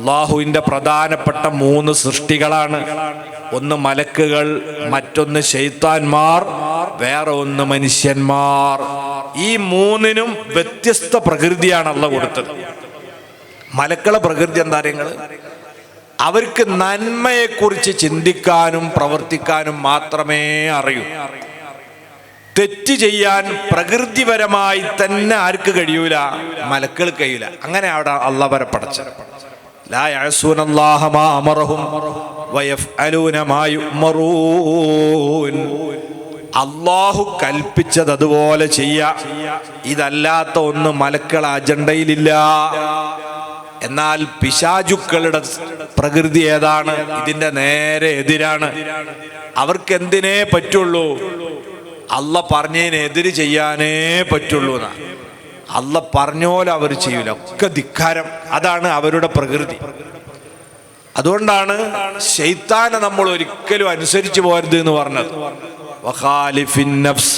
അള്ളാഹുവിന്റെ പ്രധാനപ്പെട്ട മൂന്ന് സൃഷ്ടികളാണ്. ഒന്ന് മലക്കുകൾ മറ്റൊന്ന് ശൈത്താൻമാർ വേറെ ഒന്ന് മനുഷ്യന്മാർ. ഈ മൂന്നിനും വ്യത്യസ്ത പ്രകൃതിയാണ് അള്ള കൊടുത്തത്. മലക്കളെ പ്രകൃതി എന്താ നിങ്ങൾ അവർക്ക് നന്മയെക്കുറിച്ച് ചിന്തിക്കാനും പ്രവർത്തിക്കാനും മാത്രമേ അറിയൂ. തെറ്റ് ചെയ്യാൻ പ്രകൃതിപരമായി തന്നെ ആർക്ക് കഴിയൂല? മലക്കൾ കഴിയൂല. അങ്ങനെ അവിടെ അള്ളവരെ പടച്ചത് ലാ يعصون الله ما أمرهم ويفعلون മാ يؤمرون അള്ളാഹു കൽപ്പിച്ചത് അതുപോലെ ചെയ്യ. ഇതല്ലാത്ത ഒന്ന് മലക്കൾ അജണ്ടയിലില്ല. എന്നാൽ പിശാചുക്കളുടെ പ്രകൃതി ഏതാണ്? ഇതിന്റെ നേരെ എതിരാണ്. അവർക്ക് എന്തിനേ പറ്റുള്ളൂ? അല്ല പറഞ്ഞതിനെതിര് ചെയ്യാനേ പറ്റുള്ളൂ എന്നാ അല്ല പറഞ്ഞോലെ അവർ ചെയ്യൂല ഒക്കെ ധിക്കാരം അതാണ് അവരുടെ പ്രകൃതി അതുകൊണ്ടാണ് ശൈത്താനെ നമ്മൾ ഒരിക്കലും അനുസരിച്ചു പോരുത് എന്ന് പറഞ്ഞത് وخالف النفس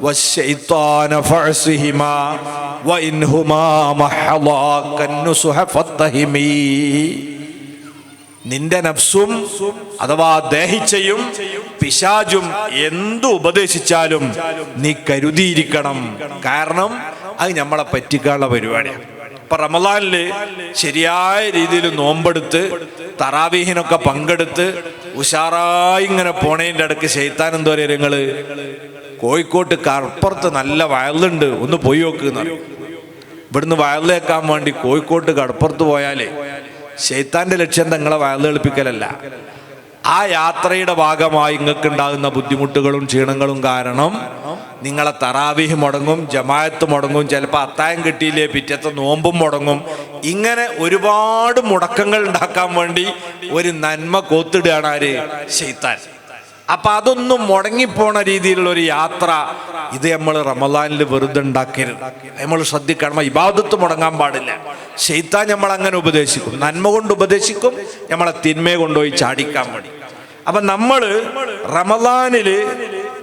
والشيطان فعصهما وإنهما محضاك النصح فاتهمي നിന്റെ നഫ്സും അഥവാ ദേഹിച്ചയും പിശാചും എന്തു ഉപദേശിച്ചാലും നീ കരുതിയിരിക്കണം കാരണം അത് നമ്മളെ പറ്റിക്കാനുള്ള പരിപാടിയാണ് ഇപ്പൊ റമലാനിൽ ശരിയായ രീതിയിൽ നോമ്പെടുത്ത് തറാവീഹിനൊക്കെ പങ്കെടുത്ത് ഉഷാറായി ഇങ്ങനെ പോണേന്റെ അടുക്ക് ശൈത്താൻ എന്തോ കോഴിക്കോട്ട് കടപ്പുറത്ത് നല്ല വയലുണ്ട് ഒന്ന് പോയി നോക്ക് എന്ന് പറയും. ഇവിടുന്ന് വയലിലേക്കാൻ വേണ്ടി കോഴിക്കോട്ട് കടപ്പുറത്ത് പോയാലേ ശൈത്താന്റെ ലക്ഷ്യം തങ്ങളെ വയലെളുപ്പിക്കലല്ല ആ യാത്രയുടെ ഭാഗമായി നിങ്ങൾക്ക് ഉണ്ടാകുന്ന ബുദ്ധിമുട്ടുകളും ക്ഷീണങ്ങളും കാരണം നിങ്ങളെ തറാവീഹ് മുടങ്ങും ജമായത്ത് മുടങ്ങും ചിലപ്പോൾ അത്തായം കിട്ടിയില്ലേ പിറ്റത്തെ നോമ്പും മുടങ്ങും. ഇങ്ങനെ ഒരുപാട് മുടക്കങ്ങൾ ഉണ്ടാക്കാൻ വേണ്ടി ഒരു നന്മ കോത്തിടുകയാണ് ആര്? ശൈത്താൻ. അപ്പൊ അതൊന്നും മുടങ്ങിപ്പോണ രീതിയിലുള്ള ഒരു യാത്ര ഇത് നമ്മൾ റമദാനിൽ വെറുതെ ഉണ്ടാക്കരുത്. നമ്മൾ ശ്രദ്ധിക്കണം ഇബാദത്ത് മുടങ്ങാൻ പാടില്ല. ശൈത്താൻ നമ്മൾ അങ്ങനെ ഉപദേശിക്കും. നന്മ കൊണ്ട് ഉപദേശിക്കും നമ്മളെ തിന്മയെ കൊണ്ടുപോയി ചാടിക്കാൻ വേണ്ടി. അപ്പൊ നമ്മൾ റമദാനിൽ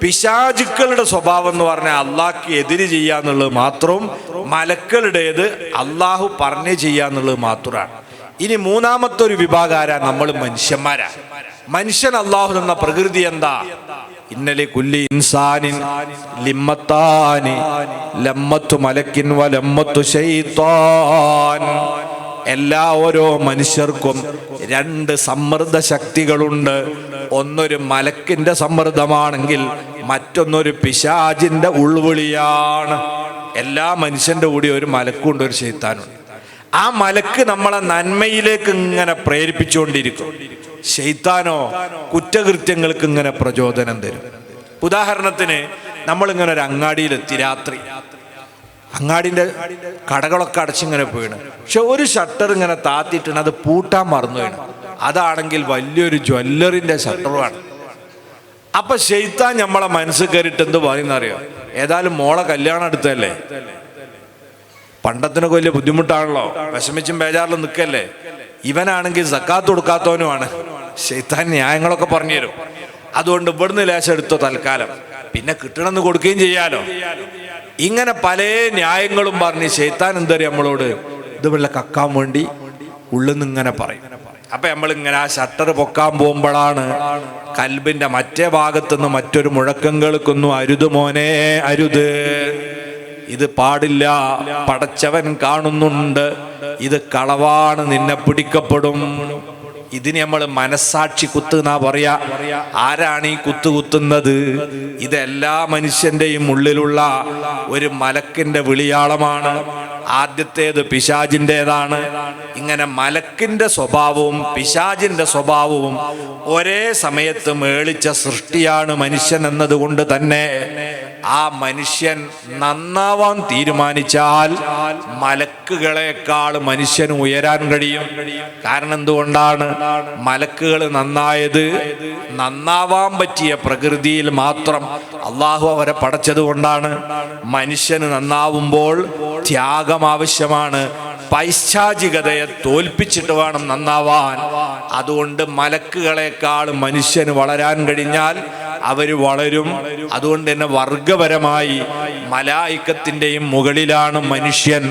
പിശാചുക്കളുടെ സ്വഭാവം എന്ന് പറഞ്ഞാൽ അള്ളാഹ്ക്ക് എതിര് ചെയ്യാന്നുള്ളത് മാത്രവും മലക്കളുടേത് അള്ളാഹു പറഞ്ഞു ചെയ്യാന്നുള്ളത് മാത്രമാണ്. ഇനി മൂന്നാമത്തെ ഒരു വിഭാഗാരാ നമ്മൾ മനുഷ്യന്മാരാ. മനുഷ്യൻ അള്ളാഹു എന്ന പ്രകൃതി എന്താ? ഇന്നലെ കുല്ലി ഇൻസാനിൻ ലിമ്മത്താനി ലമ്മത്തു മലക്കിൻ വലമ്മത്തു ശൈത്താൻ. എല്ലാ ഓരോ മനുഷ്യർക്കും രണ്ട് സമ്മർദ്ദ ശക്തികളുണ്ട്. ഒന്നൊരു മലക്കിന്റെ സമ്മർദ്ദമാണെങ്കിൽ മറ്റൊന്നൊരു പിശാജിന്റെ ഉൾവിളിയാണ്. എല്ലാ മനുഷ്യന്റെ കൂടി ഒരു മലക്കുണ്ട് ഒരു ശൈത്താനുണ്ട്. ആ മലക്ക് നമ്മളെ നന്മയിലേക്ക് ഇങ്ങനെ പ്രേരിപ്പിച്ചുകൊണ്ടിരിക്കും. ശൈത്താനോ കുറ്റകൃത്യങ്ങൾക്ക് ഇങ്ങനെ പ്രചോദനം തരും. ഉദാഹരണത്തിന് നമ്മളിങ്ങനെ ഒരു അങ്ങാടിയിലെത്തി രാത്രി. അങ്ങാടിന്റെ കടകളൊക്കെ അടച്ചിങ്ങനെ പോയിണ്. പക്ഷെ ഒരു ഷട്ടർ ഇങ്ങനെ താത്തിയിട്ടാണ് അത് പൂട്ടാൻ മറന്നു വീണ് അതാണെങ്കിൽ വലിയൊരു ജ്വല്ലറിന്റെ ഷട്ടറുമാണ്. അപ്പൊ ഷെയ്ത്താൻ നമ്മളെ മനസ്സ് കയറിയിട്ട് എന്ത് പറയുന്നറിയോ? ഏതായാലും മോളെ കല്യാണം അടുത്തല്ലേ പണ്ടത്തിനൊക്കെ വലിയ ബുദ്ധിമുട്ടാണല്ലോ. വിഷമിച്ചും ബേജാറിലും നിൽക്കല്ലേ ഇവനാണെങ്കിൽ സക്കാത്ത് കൊടുക്കാത്തവനുമാണ്. ശൈത്താൻ ന്യായങ്ങളൊക്കെ പറഞ്ഞു തരും അതുകൊണ്ട് ഇവിടുന്ന് ലേശം എടുത്തോ തൽക്കാലം. പിന്നെ കിട്ടണമെന്ന് കൊടുക്കുകയും ചെയ്യാലോ? ഇങ്ങനെ പല ന്യായങ്ങളും പറഞ്ഞ് ശൈത്താൻ എന്തറിയ നമ്മളോട്? ഇത് വല്ല കക്കാൻ വേണ്ടി? ഉള്ളിൽ നിന്ന് ഇങ്ങനെ പറയും. അപ്പൊ നമ്മൾ ഇങ്ങനെ ആ ഷട്ടർ പൊക്കാൻ പോകുമ്പോഴാണ് കൽബിന്റെ മറ്റേ ഭാഗത്തുനിന്ന് മറ്റൊരു മുഴക്കം കേൾക്കുന്നു അരുത് മോനെ അരുത്. ഇത് പാടില്ല. പടച്ചവൻ കാണുന്നുണ്ട്. ഇത് കളവാണ്. നിന്നെ പിടിക്കപ്പെടും. ഇതിന് നമ്മൾ മനസ്സാക്ഷി കുത്ത് എന്നാ പറയാ. ആരാണ് ഈ കുത്തു കുത്തുന്നത്? ഇതെല്ലാ മനുഷ്യന്റെയും ഉള്ളിലുള്ള ഒരു മലക്കിന്റെ വിളിയാളമാണ്. ആദ്യത്തേത് പിശാജിന്റെതാണ് ഇങ്ങനെ മലക്കിന്റെ സ്വഭാവവും പിശാജിന്റെ സ്വഭാവവും ഒരേ സമയത്ത് മേളിച്ച സൃഷ്ടിയാണ് മനുഷ്യൻ എന്നതുകൊണ്ട് തന്നെ ആ മനുഷ്യൻ നന്നാവാൻ തീരുമാനിച്ചാൽ മലക്കുകളെക്കാൾ മനുഷ്യന് ഉയരാൻ കഴിയും. കാരണം എന്തുകൊണ്ടാണ്? മലക്കുകൾ നന്നായത് നന്നാവാൻ പറ്റിയ പ്രകൃതിയിൽ മാത്രം അള്ളാഹു അവരെ പടച്ചത് കൊണ്ടാണ്. മനുഷ്യന് നന്നാവുമ്പോൾ ത്യാഗം ആവശ്യമാണ്. പൈശാചികതയെ തോൽപ്പിച്ചിട്ട് വേണം നന്നാവാൻ. അതുകൊണ്ട് മലക്കുകളെക്കാൾ മനുഷ്യന് വളരാൻ കഴിഞ്ഞാൽ അവർ വളരും. അതുകൊണ്ട് തന്നെ വർഗപരമായി മലായിക്കത്തിന്റെയും മുകളിലാണ് മനുഷ്യൻ.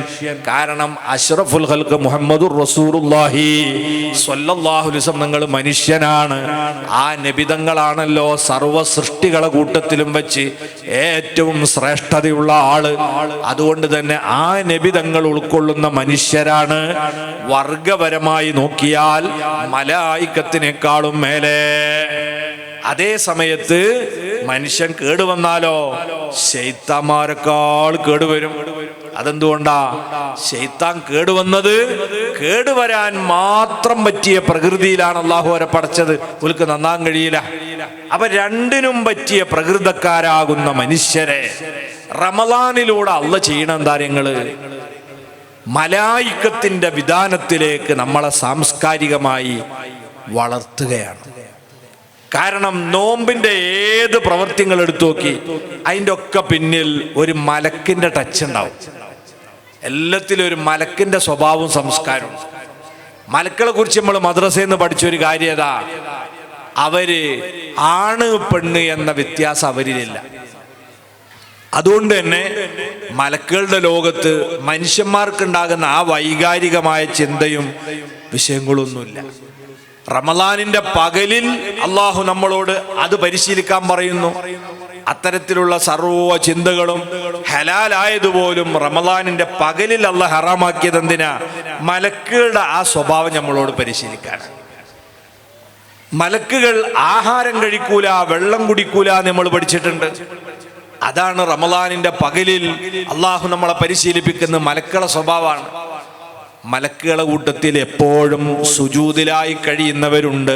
കാരണം അഷ്റഫുൽ ഹൽക്ക് മുഹമ്മദുർ റസൂറുല്ലാഹി വസല്ലം നിങ്ങൾ മനുഷ്യനാണ്. ആ നബിതങ്ങളാണല്ലോ സർവ സൃഷ്ടികളെ കൂട്ടത്തിലും വെച്ച് ഏറ്റവും ശ്രേഷ്ഠതയുള്ള ആൾ. അതുകൊണ്ട് തന്നെ ആ നബിതങ്ങൾ ഉൾക്കൊള്ളുന്ന മനുഷ്യരാണ്. വർഗപരമായി നോക്കിയാൽ മലായിക്കത്തിനേക്കാളും മേലെ. അതേ സമയത്ത് മനുഷ്യൻ കേടുവന്നാലോ ശൈത്താന്മാരെക്കാൾ കേടുവരും അതെന്തുകൊണ്ടാ? ശൈത്താൻ കേടുവന്നത് കേടുവരാൻ മാത്രം പറ്റിയ പ്രകൃതിയിലാണ് അള്ളാഹു വരെ പടച്ചത്. ഉൽക്ക് നന്നാൻ കഴിയില്ല. അപ്പൊ രണ്ടിനും പറ്റിയ പ്രകൃതക്കാരാകുന്ന മനുഷ്യരെ റമലാനിലൂടെ അള്ള ചെയ്യണ എന്താ നിങ്ങൾ മലായിക്കത്തിന്റെ വിധാനത്തിലേക്ക് നമ്മളെ സാംസ്കാരികമായി വളർത്തുകയാണ്. കാരണം നോമ്പിന്റെ ഏത് പ്രവൃത്തികൾ എടുത്തു നോക്കി അതിന്റെ ഒക്കെ പിന്നിൽ ഒരു മലക്കിന്റെ ടച്ച് ഉണ്ടാവും. എല്ലാത്തിലും ഒരു മലക്കിന്റെ സ്വഭാവവും സംസ്കാരവും. മലക്കളെ കുറിച്ച് നമ്മൾ മദ്രസയിൽ നിന്ന് പഠിച്ച ഒരു കാര്യത അവർ ആണ് പെണ്ണ് എന്ന വ്യത്യാസം അവരിലില്ല. അതുകൊണ്ട് തന്നെ മലക്കുകളുടെ ലോകത്ത് മനുഷ്യന്മാർക്കുണ്ടാകുന്ന ആ വൈകാരികമായ ചിന്തയും വിഷയങ്ങളൊന്നുമില്ല. റമലാനിന്റെ പകലിൽ അള്ളാഹു നമ്മളോട് അത് പരിശീലിക്കാൻ പറയുന്നു. അത്തരത്തിലുള്ള സർവ ചിന്തകളും ഹലാലായതുപോലും റമലാനിന്റെ പകലിൽ അള്ള ഹറാമാക്കിയത് എന്തിനാ? മലക്കുകളുടെ ആ സ്വഭാവം നമ്മളോട് പരിശീലിക്കാൻ മലക്കുകൾ ആഹാരം കഴിക്കൂല വെള്ളം കുടിക്കൂല നമ്മൾ പഠിച്ചിട്ടുണ്ട്. അതാണ് റമലാനിന്റെ പകലിൽ അള്ളാഹു നമ്മളെ പരിശീലിപ്പിക്കുന്ന മലക്കള സ്വഭാവമാണ്. മലക്കുകളെ കൂട്ടത്തിൽ എപ്പോഴും സുജൂതിലായി കഴിയുന്നവരുണ്ട്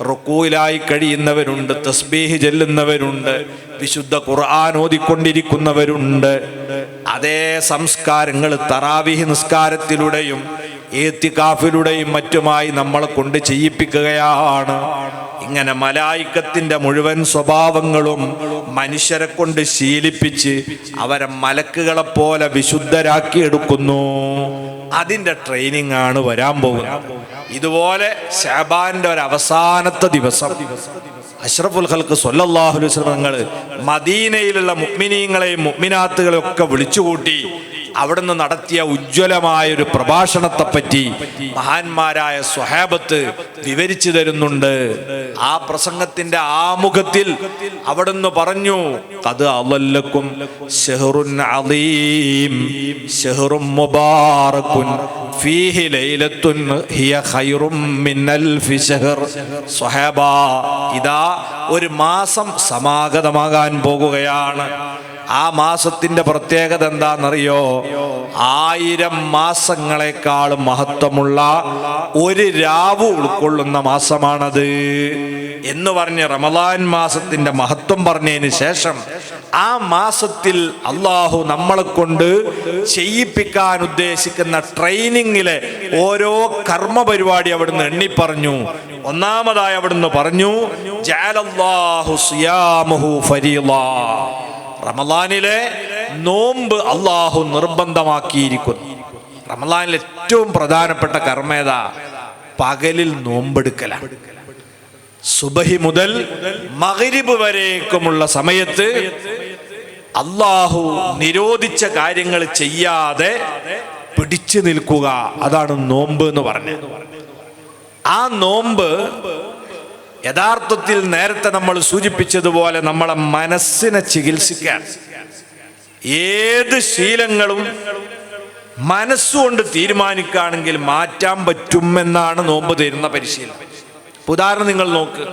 റുക്കൂയിലായി കഴിയുന്നവരുണ്ട് തസ്ബീഹ് ചെല്ലുന്നവരുണ്ട് വിശുദ്ധ ഖുർആൻ ഓതിക്കൊണ്ടിരിക്കുന്നവരുണ്ട്. അതേ സംസ്കാരങ്ങൾ തറാവിഹ് നിസ്കാരത്തിലൂടെയും ഏത്തിക്കാഫിലൂടെയും മറ്റുമായി നമ്മളെ കൊണ്ട് ചെയ്യിപ്പിക്കുകയാണ്. ഇങ്ങനെ മലായിക്കത്തിന്റെ മുഴുവൻ സ്വഭാവങ്ങളും മനുഷ്യരെ കൊണ്ട് ശീലിപ്പിച്ച് അവരെ മലക്കുകളെ പോലെ വിശുദ്ധരാക്കി എടുക്കുന്നു. അതിന്റെ ട്രെയിനിങ് ആണ് വരാൻ പോകുന്നത്. ഇതുപോലെ ഷാബാന്റെ ഒരു അവസാനത്തെ ദിവസം അഷ്റഫുൽ ഖൽക്ക് സൊല്ലാഹുലുസ്ലങ്ങൾ മദീനയിലുള്ള മുഅ്മിനീങ്ങളെയും മുക്മിനാത്തുകളെയും ഒക്കെ വിളിച്ചുകൂട്ടി അവിടുന്ന് നടത്തിയ ഉജ്ജ്വലമായ ഒരു പ്രഭാഷണത്തെ പറ്റി മഹാന്മാരായ സ്വഹാബത്ത് വിവരിച്ചു തരുന്നുണ്ട്. ആ പ്രസംഗത്തിന്റെ ആമുഖത്തിൽ അവിടുന്ന് പറഞ്ഞു അത് അവല്ലക്കും ഫീഹി ലൈലത്തുൻ ഹിയ ഫിഷഹർ ഇതാ ഒരു മാസം സമാഗതമാകാൻ പോകുകയാണ്. ആ മാസത്തിന്റെ പ്രത്യേകത എന്താണെന്നറിയോ? ആയിരം മാസങ്ങളെക്കാളും മഹത്വമുള്ള ഒരു രാവ് ഉൾക്കൊള്ളുന്ന മാസമാണത്. എന്ന് പറഞ്ഞ് റമദാൻ മാസത്തിന്റെ മഹത്വം പറഞ്ഞതിന് ശേഷം ആ മാസത്തിൽ അള്ളാഹു നമ്മളെ കൊണ്ട് ചെയ്യിപ്പിക്കാൻ ഉദ്ദേശിക്കുന്ന ട്രെയിനിങ്ങിലെ ഓരോ കർമ്മ പരിപാടി അവിടുന്ന് എണ്ണിപ്പറഞ്ഞു. ഒന്നാമതായി അവിടുന്ന് പറഞ്ഞു ജഅലല്ലാഹു സിയാമഹു ഫരീളാ റമലാനിലെ നോമ്പ് അള്ളാഹു നിർബന്ധമാക്കിയിരിക്കുന്നു. റമലാനിൽ ഏറ്റവും പ്രധാനപ്പെട്ട കർമ്മേത പകലിൽ നോമ്പെടുക്കലാണ്. സുബഹി മുതൽ മകരിബ് വരേക്കുമുള്ള സമയത്ത് അള്ളാഹു നിരോധിച്ച കാര്യങ്ങൾ ചെയ്യാതെ പിടിച്ചു നിൽക്കുക. അതാണ് നോമ്പ് എന്ന് പറഞ്ഞത്. ആ നോമ്പ് യഥാർത്ഥത്തിൽ നേരത്തെ നമ്മൾ സൂചിപ്പിച്ചതുപോലെ നമ്മളെ മനസ്സിനെ ചികിത്സിക്കാൻ ഏത് ശീലങ്ങളും മനസ്സുകൊണ്ട് തീരുമാനിക്കുകയാണെങ്കിൽ മാറ്റാൻ പറ്റുമെന്നാണ് നോമ്പ് തരുന്ന പരിശീലനം. ഉദാഹരണം നിങ്ങൾ നോക്ക്.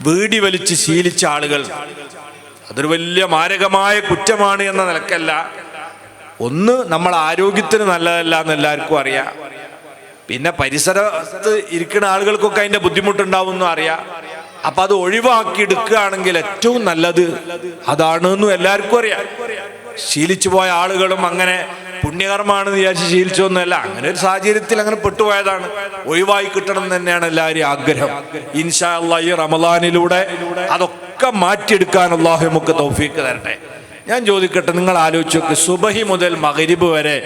വീടി വലിച്ച് ശീലിച്ച ആളുകൾ അതൊരു വലിയ മാരകമായ കുറ്റമാണ് എന്ന നിലക്കല്ല. ഒന്ന് നമ്മൾ ആരോഗ്യത്തിന് നല്ലതല്ല എന്ന് എല്ലാവർക്കും അറിയാം. പിന്നെ പരിസരത്ത് ഇരിക്കുന്ന ആളുകൾക്കൊക്കെ അതിന്റെ ബുദ്ധിമുട്ടുണ്ടാവും അറിയാം. അപ്പൊ അത് ഒഴിവാക്കി എടുക്കുകയാണെങ്കിൽ ഏറ്റവും നല്ലത് അതാണ് എന്ന് എല്ലാവർക്കും അറിയാം. ശീലിച്ചു പോയ ആളുകളും അങ്ങനെ പുണ്യകർമ്മമാണെന്ന് വിചാരിച്ച് ശീലിച്ചൊന്നുമല്ല. അങ്ങനെ ഒരു സാഹചര്യത്തിൽ അങ്ങനെ പെട്ടുപോയതാണ്. ഒഴിവായി കിട്ടണം തന്നെയാണ് എല്ലാവരും ആഗ്രഹം. ഇൻഷാ അള്ളാഹ് ഈ അതൊക്കെ മാറ്റിയെടുക്കാൻ അള്ളാഹു നമുക്ക് തൗഫീക്ക് തരട്ടെ. ഞാൻ ചോദിക്കട്ടെ നിങ്ങൾ ആലോചിച്ച് നോക്ക്. സുബഹി മുതൽ മകരിബ് വരെ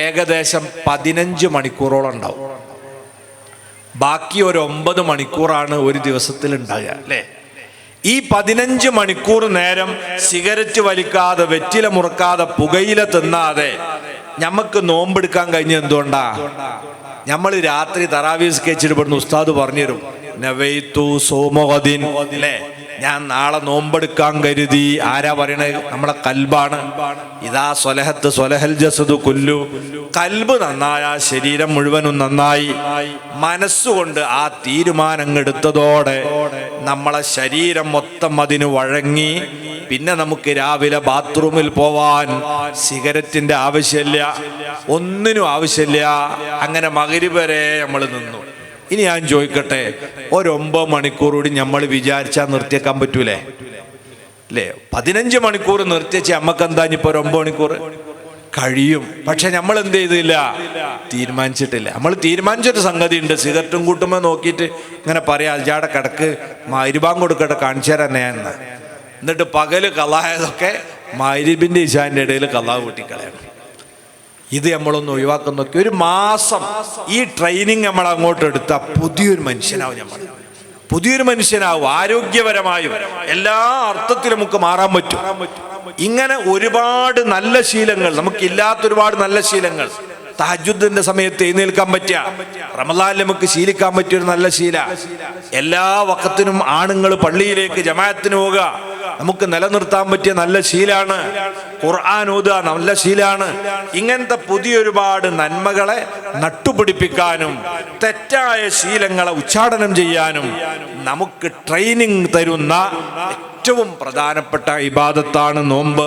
ഏകദേശം പതിനഞ്ച് മണിക്കൂറോളം ഉണ്ടാവും. ബാക്കി ഒരു ഒമ്പത് മണിക്കൂറാണ് ഒരു ദിവസത്തിൽ ഉണ്ടാകുക അല്ലേ? ഈ പതിനഞ്ച് മണിക്കൂർ നേരം സിഗരറ്റ് വലിക്കാതെ വെറ്റില മുറുക്കാതെ പുകയില തിന്നാതെ ഞമ്മക്ക് നോമ്പെടുക്കാൻ കഴിഞ്ഞ എന്തുകൊണ്ടാ? നമ്മൾ രാത്രി തറാവീസ് കേച്ചിട്ട് ഉസ്താദ് പറഞ്ഞുതരും നവൈത്തു സോമോദിൻ അല്ലേ? ഞാൻ നാളെ നോമ്പെടുക്കാൻ കരുതി. ആരാ പറയണത് നമ്മളെ കൽബാണ്. ഇതാ സ്വലഹത്ത് സ്വലഹൽ ജസദു കൊല്ലു. കൽബ് നന്നായ ശരീരം മുഴുവനും നന്നായി. മനസ്സുകൊണ്ട് ആ തീരുമാനം എടുത്തതോടെ നമ്മളെ ശരീരം മൊത്തം അതിന് വഴങ്ങി. പിന്നെ നമുക്ക് രാവിലെ ബാത്റൂമിൽ പോവാൻ സിഗരറ്റിന്റെ ആവശ്യമില്ല. ഒന്നിനും ആവശ്യമില്ല. അങ്ങനെ മകരി വരെ നമ്മൾ നിന്നു. ഇനി ഞാൻ ചോദിക്കട്ടെ ഒരൊമ്പത് മണിക്കൂർ കൂടി നമ്മൾ വിചാരിച്ചാൽ നിർത്തിയേക്കാൻ പറ്റൂലേ? അല്ലേ പതിനഞ്ച് മണിക്കൂർ നിർത്തിയച്ച് നമ്മക്ക് എന്താ ഇനിയിപ്പോ ഒരു ഒമ്പത് മണിക്കൂർ? കഴിയും. പക്ഷെ നമ്മൾ എന്ത് ചെയ്തില്ല? തീരുമാനിച്ചിട്ടില്ല. നമ്മൾ തീരുമാനിച്ചൊരു സംഗതി ഉണ്ട് സിഗരറ്റും കൂട്ടുമ്പോൾ നോക്കിയിട്ട് ഇങ്ങനെ പറയാം അൽജാടെ കിടക്ക് മരുഭാൻ കൊടുക്കട്ടെ കാണിച്ചു തരാൻ ഞാൻ എന്ന്. എന്നിട്ട് പകൽ കലായതൊക്കെ മരുവിന്റെ ഇശാന്റെ ഇടയിൽ കലാ കൂട്ടിക്കളയണം ഇത് നമ്മളൊന്ന് ഒഴിവാക്കുന്ന നോക്കി. ഒരു മാസം ഈ ട്രെയിനിങ് നമ്മൾ അങ്ങോട്ട് എടുത്ത പുതിയൊരു മനുഷ്യനാവും നമ്മൾ പുതിയൊരു മനുഷ്യനാവും ആരോഗ്യപരമായും. എല്ലാ അർത്ഥത്തിലും നമുക്ക് മാറാൻ പറ്റും. ഇങ്ങനെ ഒരുപാട് നല്ല ശീലങ്ങൾ നമുക്കില്ലാത്ത ഒരുപാട് നല്ല ശീലങ്ങൾ. തഹജുദ്ദിന്റെ സമയത്ത് എഴുന്നേൽക്കാൻ പറ്റുക റമദാനിൽ നമുക്ക് ശീലിക്കാൻ പറ്റിയ ഒരു നല്ല ശീല. എല്ലാ വക്കത്തിനും ആണുങ്ങൾ പള്ളിയിലേക്ക് ജമാഅത്തിന് പോവുക. നമുക്ക് നിലനിർത്താൻ പറ്റിയ നല്ല ശീലാണ്. ഖുർആൻ ഓതുക നല്ല ശീലാണ്. ഇങ്ങനത്തെ പുതിയ ഒരുപാട് നന്മകളെ നട്ടുപിടിപ്പിക്കാനും തെറ്റായ ശീലങ്ങളെ ഉച്ചാടനം ചെയ്യാനും നമുക്ക് ട്രെയിനിങ് തരുന്ന ഏറ്റവും പ്രധാനപ്പെട്ട ഇബാദത്താണ് നോമ്പ്.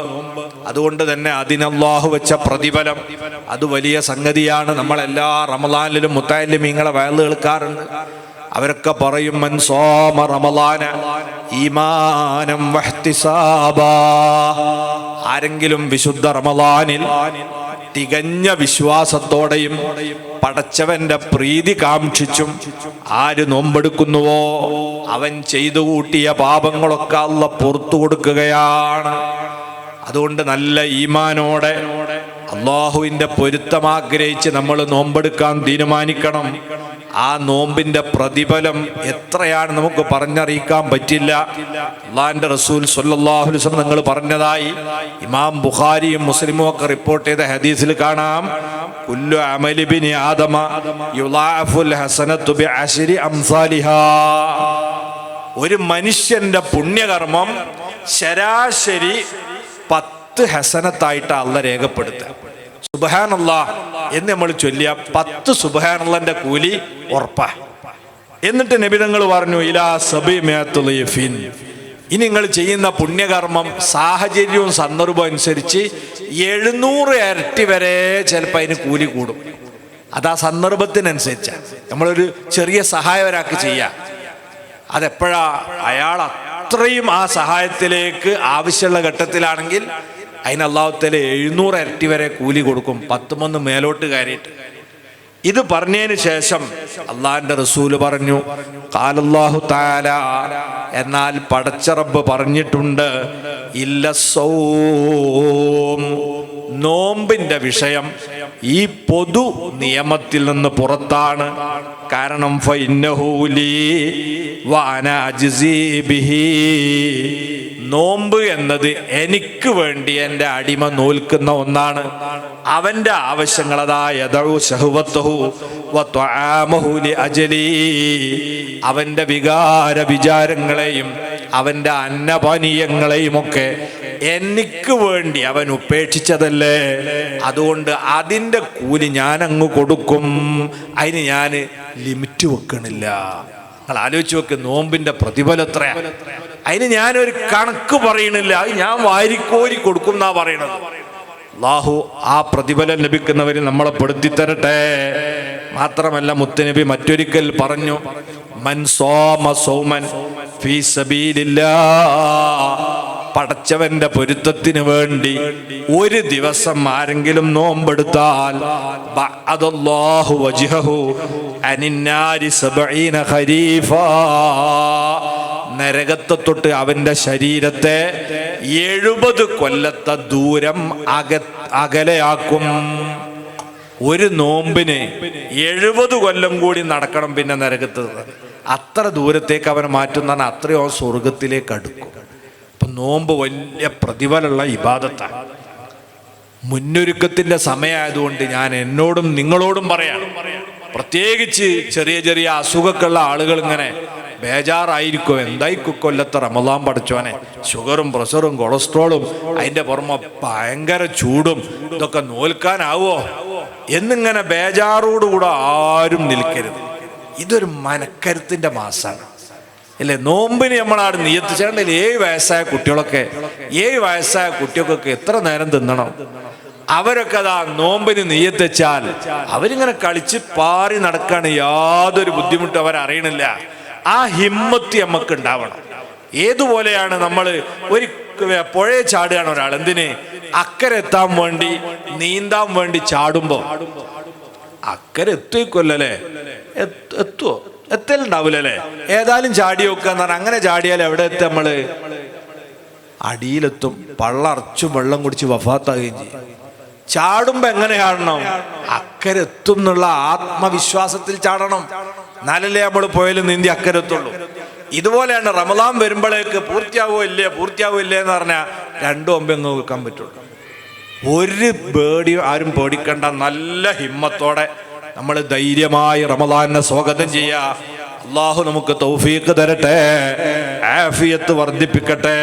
അതുകൊണ്ട് തന്നെ അതിനല്ലാഹു വെച്ച പ്രതിഫലം. അത് വലിയ സംഗതിയാണ്. നമ്മളെല്ലാ റമദാനിലും മുത്തായാലും ഇങ്ങളെ വയൽ കേൾക്കാറുണ്ട്. അവരൊക്കെ പറയും മൻ സോമ റമലാന ഈമാനം വഹ്തിസാബ. ആരെങ്കിലും വിശുദ്ധ റമലാനിൽ തികഞ്ഞ വിശ്വാസത്തോടെയും പടച്ചവന്റെ പ്രീതി കാക്ഷിച്ചും ആര് നോമ്പെടുക്കുന്നുവോ അവൻ ചെയ്തു കൂട്ടിയ പാപങ്ങളൊക്കെ അല്ല പുറത്തു കൊടുക്കുകയാണ്. അതുകൊണ്ട് നല്ല ഈമാനോടെ അള്ളാഹുവിന്റെ പൊരുത്തം ആഗ്രഹിച്ച് നമ്മൾ നോമ്പെടുക്കാൻ തീരുമാനിക്കണം. ആ നോമ്പിന്റെ പ്രതിഫലം എത്രയാണ് നമുക്ക് പറഞ്ഞറിയിക്കാൻ പറ്റില്ല. അള്ളാഹിന്റെ റസൂൽ സൊല്ലാഹുലിസ്ലം നിങ്ങൾ പറഞ്ഞതായി. ഇമാം ബുഖാരിയും മുസ്ലിമും ഒക്കെ റിപ്പോർട്ട് ചെയ്ത ഹദീസിൽ കാണാം. കുല്ലു അമലി ബിനി ആദമ യുലാഫുൽ ഹസനത്തു ബിഅശ്രി അംസാലിഹാ. ഒരു മനുഷ്യന്റെ പുണ്യകർമ്മം ശരാശരി പത്ത് ഹസനത്തായിട്ട് അല്ല രേഖപ്പെടുത്തുക. സുബഹാനല്ല എന്ന് നമ്മൾ ചൊല്ലിയ പത്ത് സുബഹാനല്ലന്റെ കൂലി ഉറപ്പാ. എന്നിട്ട് നബിതങ്ങൾ പറഞ്ഞു ഇലാ സബി മേത്തുലീഫിൻ ഇനി നിങ്ങൾ ചെയ്യുന്ന പുണ്യകർമ്മം സാഹചര്യവും സന്ദർഭവും അനുസരിച്ച് എഴുന്നൂറ് ഇരട്ടി വരെ ചിലപ്പോൾ അതിന് കൂലി കൂടും. അത് ആ സന്ദർഭത്തിനനുസരിച്ച. നമ്മളൊരു ചെറിയ സഹായവരാക്ക് ഒരാൾക്ക് ചെയ്യാം. അതെപ്പോഴാ? അയാൾ അത്രയും ആ സഹായത്തിലേക്ക് ആവശ്യമുള്ള ഘട്ടത്തിലാണെങ്കിൽ അതിന് അള്ളാഹുത്തല എഴുന്നൂറ് ഇരട്ടി വരെ കൂലി കൊടുക്കും. പത്തുമൊന്ന് മേലോട്ട് കയറിയിട്ട്. ഇത് പറഞ്ഞതിന് ശേഷം അള്ളാഹിന്റെ റസൂൽ പറഞ്ഞു കാലല്ലാഹു താല എന്നാൽ പടച്ചറബ് പറഞ്ഞിട്ടുണ്ട് ഇല്ല സൗം. നോമ്പിന്റെ വിഷയം ഈ പൊതു നിയമത്തിൽ നിന്ന് പുറത്താണ്. കാരണം നോമ്പ് എന്നത് എനിക്ക് വേണ്ടി എന്റെ അടിമ നോൽക്കുന്ന ഒന്നാണ്. അവന്റെ ആവശ്യങ്ങൾ അതായത് അവന്റെ വികാര വിചാരങ്ങളെയും അവന്റെ അന്നപാനീയങ്ങളെയുമൊക്കെ എനിക്ക് വേണ്ടി അവൻ ഉപേക്ഷിച്ചതല്ലേ? അതുകൊണ്ട് അതിന്റെ കൂലി ഞാൻ അങ്ങ് കൊടുക്കും. അതിന് ഞാൻ ലിമിറ്റ് വെക്കണില്ല. നിങ്ങൾ ആലോചിച്ച് നോക്ക് നോമ്പിന്റെ പ്രതിഫലം എത്ര അതിന് ഞാനൊരു കണക്ക് പറയണില്ല. അത് ഞാൻ വാരിക്കോരി കൊടുക്കും എന്നാ പറയണത്. അള്ളാഹു ആ പ്രതിഫലം ലഭിക്കുന്നവരിൽ നമ്മളെ പെടുത്തി തരട്ടെ മാത്രമല്ല മുത്തനബി മറ്റൊരിക്കൽ പറഞ്ഞു ഫീ പടച്ചവന്റെ പൊരുത്തത്തിന് വേണ്ടി ഒരു ദിവസം ആരെങ്കിലും നോമ്പെടുത്താൽ നരകത്തെ തൊട്ട് അവന്റെ ശരീരത്തെ എഴുപത് കൊല്ലത്തെ ദൂരം അക അകലെയാക്കും. ഒരു നോമ്പിന് എഴുപത് കൊല്ലം കൂടി നടക്കണം പിന്നെ നരകത്ത്. അത്ര ദൂരത്തേക്ക് അവനെ മാറ്റുന്ന അത്രയോ സ്വർഗത്തിലേക്ക് അടുക്കും. അപ്പം നോമ്പ് വലിയ പ്രതിഫലമുള്ള ഇബാദത്താണ് മുന്നൊരുക്കത്തിന്റെ സമയമായതുകൊണ്ട് ഞാൻ എന്നോടും നിങ്ങളോടും പറയാം പ്രത്യേകിച്ച് ചെറിയ ചെറിയ അസുഖമൊക്കെയുള്ള ആളുകൾ ഇങ്ങനെ ബേജാറായിരിക്കും. എന്തായി കൊല്ലത്തെ റമദാൻ പഠിച്ചോനെ ഷുഗറും പ്രഷറും കൊളസ്ട്രോളും അതിന്റെ പുറമെ ഭയങ്കര ചൂടും ഇതൊക്കെ നോൽക്കാനാവോ? എന്നിങ്ങനെ ബേജാറോടുകൂടെ ആരും നിൽക്കരുത്. ഇതൊരു മനക്കരുത്തിന്റെ മാസമാണ് അല്ലേ? നോമ്പിന് നമ്മളാട് നീയത്ത് ചേട്ടൻ ഏഴ് വയസ്സായ കുട്ടികളൊക്കെ ഏഴ് വയസ്സായ കുട്ടികൾക്കൊക്കെ എത്ര നേരം തിന്നണം? അവരൊക്കെ അതാ നോമ്പിന് നീയത്തെച്ചാൽ അവരിങ്ങനെ കളിച്ച് പാറി നടക്കാണ് യാതൊരു ബുദ്ധിമുട്ടും അവരറിയണില്ല. ആ ഹിമ്മത്ത് നമുക്ക് ഉണ്ടാവണം ഏതുപോലെയാണ് നമ്മൾ ഒരു പുഴയെ ചാടുകയാണ് ഒരാൾ. എന്തിന്? അക്കരെ എത്താൻ വേണ്ടി നീന്താൻ വേണ്ടി ചാടുമ്പോ. അക്കരെ എത്തിക്കൊല്ലല്ലേ? എത്തുവോ? എത്തലുണ്ടാവൂലല്ലേ? ഏതായാലും ചാടി നോക്കുക എന്ന് പറഞ്ഞാൽ അങ്ങനെ ചാടിയാൽ എവിടെ എത്തി നമ്മൾ? അടിയിലെത്തും പള്ളറച്ചും വെള്ളം കുടിച്ച് വഫാത്താകുകയും ചെയ്യും. ചാടുമ്പോ എങ്ങനെ ചാടണം? അക്കരെ എത്തും എന്നുള്ള ആത്മവിശ്വാസത്തിൽ ചാടണം. എന്നാലല്ലേ നമ്മൾ പോയാലും നീന്തി അക്കരെ എത്തുള്ളൂ. ഇതുപോലെയാണ് റമദാൻ വരുമ്പോഴേക്ക് പൂർത്തിയാവോ ഇല്ലേ പൂർത്തിയാവോ ഇല്ലേ എന്ന് പറഞ്ഞാൽ രണ്ടും ഒമ്പെങ്ങ് നോക്കാൻ പറ്റുള്ളൂ. ഒരു പേടി ആരും പേടിക്കണ്ട. നല്ല ഹിമ്മത്തോടെ നമ്മൾ ധൈര്യമായി റമദാനെ സ്വാഗതം ചെയ്യാ. അള്ളാഹു നമുക്ക് തൗഫീക്ക് തരട്ടെ. ആഫിയത്ത് വർദ്ധിപ്പിക്കട്ടെ.